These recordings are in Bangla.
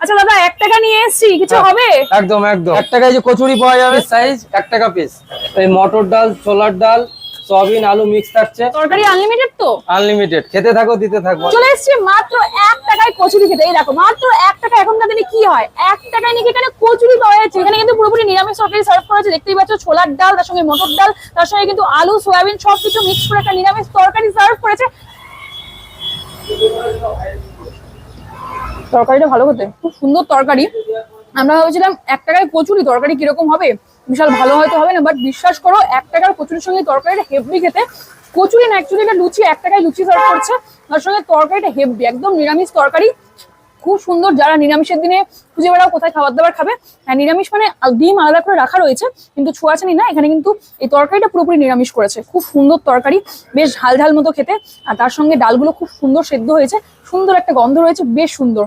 আচ্ছা দাদা এক টাকা নিয়ে এসেছি কিছু হ্যাঁ। হবে? একদম একদম। এক টাকায় যে কচুরি পাওয়া যাবে সাইজ এক টাকা পিস এই মটর ডাল ছোলার ডাল সয়াবিন আলু মিক্স থাকছে। তরকারি আনলিমিটেড তো? আনলিমিটেড খেতে থাকো দিতে থাকব চলে এসেছি মাত্র এক টাকায় কচুরি খেতে। এই দেখো মাত্র এক টাকা। এখনকার দিনে কি হয়? এক টাকায় নাকি এখানে কচুরি পাওয়া যাচ্ছে? এখানে কিন্তু পুরোপুরি নিরামিষ তরকারি সার্ভ করা হচ্ছে দেখতেই পাচ্ছ ছোলার ডাল তার সঙ্গে মটর ডাল তার সঙ্গে কিন্তু আলু সয়াবিন সবকিছু মিক্স করে একটা নিরামিষ তরকারি সার্ভ করেছে। তরকারিটা ভালো হতে। খুব সুন্দর তরকারি। আমরা ভাবছিলাম এক টাকায় কচুরি, তরকারি কীরকম হবে? বিশাল ভালো হয়তো হবে না বাট বিশ্বাস করো, এক টাকার কচুরির সঙ্গে তরকারিটা হেভি খেতে। কচুরি না অ্যাকচুয়ালি এটা লুচি, এক টাকায় লুচি সার্ভ করছে। তার সঙ্গে তরকারিটা হেভি একদম নিরামিষ তরকারি। খুব সুন্দর যারা নিরামিষের দিনে খুঁজে বেড়াও কোথায় খাবার দাবার খাবে। হ্যাঁ নিরামিষ মানে ডিম আলাদা করে রাখা রয়েছে, কিন্তু ছোঁয়াছানি না, এখানে কিন্তু এই তরকারিটা পুরোপুরি নিরামিষ করেছে। খুব সুন্দর তরকারি, বেশ ঝাল ঝাল মতো খেতে, আর তার সঙ্গে ডালগুলো খুব সুন্দর সেদ্ধ হয়েছে, সুন্দর একটা গন্ধ রয়েছে, বেশ সুন্দর।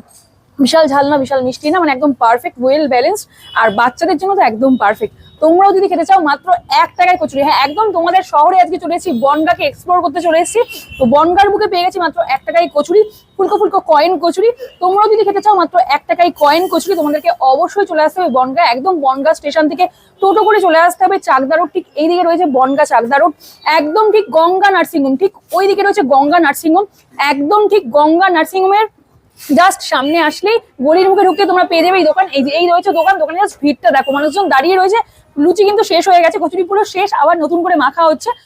বিশাল ঝাল না, বিশাল মিষ্টি না মানে একদম পারফেক্ট ওয়েল ব্যালেন্সড আর বাচ্চাদের জন্য তো একদম পারফেক্ট তোমরাও যদি খেতে চাও, মাত্র এক টাকায় কচুরি। হ্যাঁ একদম তোমাদের শহরে আজকে চলে এসেছি, বনগাকে এক্সপ্লোর করতে চলে এসেছি। তো বনগার বুকে পেয়ে গেছি মাত্র এক টাকায় কচুরি, ফুলকো ফুলকো কয়েন কচুরি। তোমরাও যদি খেতে চাও, মাত্র এক টাকায় কয়েন কচুরি, তোমাদেরকে অবশ্যই চলে আসতে হবে বনগা একদম বনগা স্টেশন থেকে টোটো করে চলে আসতে হবে, চাকদা রোড ঠিক এইদিকে রয়েছে বনগা চাকদা রোড একদম ঠিক গঙ্গা নার্সিংহোম, ঠিক ওইদিকে রয়েছে গঙ্গা নার্সিংহোম। একদম ঠিক গঙ্গা নার্সিংহোমের জাস্ট সামনে আসলেই গলির মুখে ঢুকে তোমরা পেয়ে যাবে এই দোকান। এই যে, এই রয়েছে দোকান। দোকানে জাস্ট ভিড়টা দেখো। মানুষজন দাঁড়িয়ে রয়েছে। লুচি কিন্তু শেষ হয়ে গেছে। কচুরি পুরো শেষ। আবার নতুন করে মাখা হচ্ছে।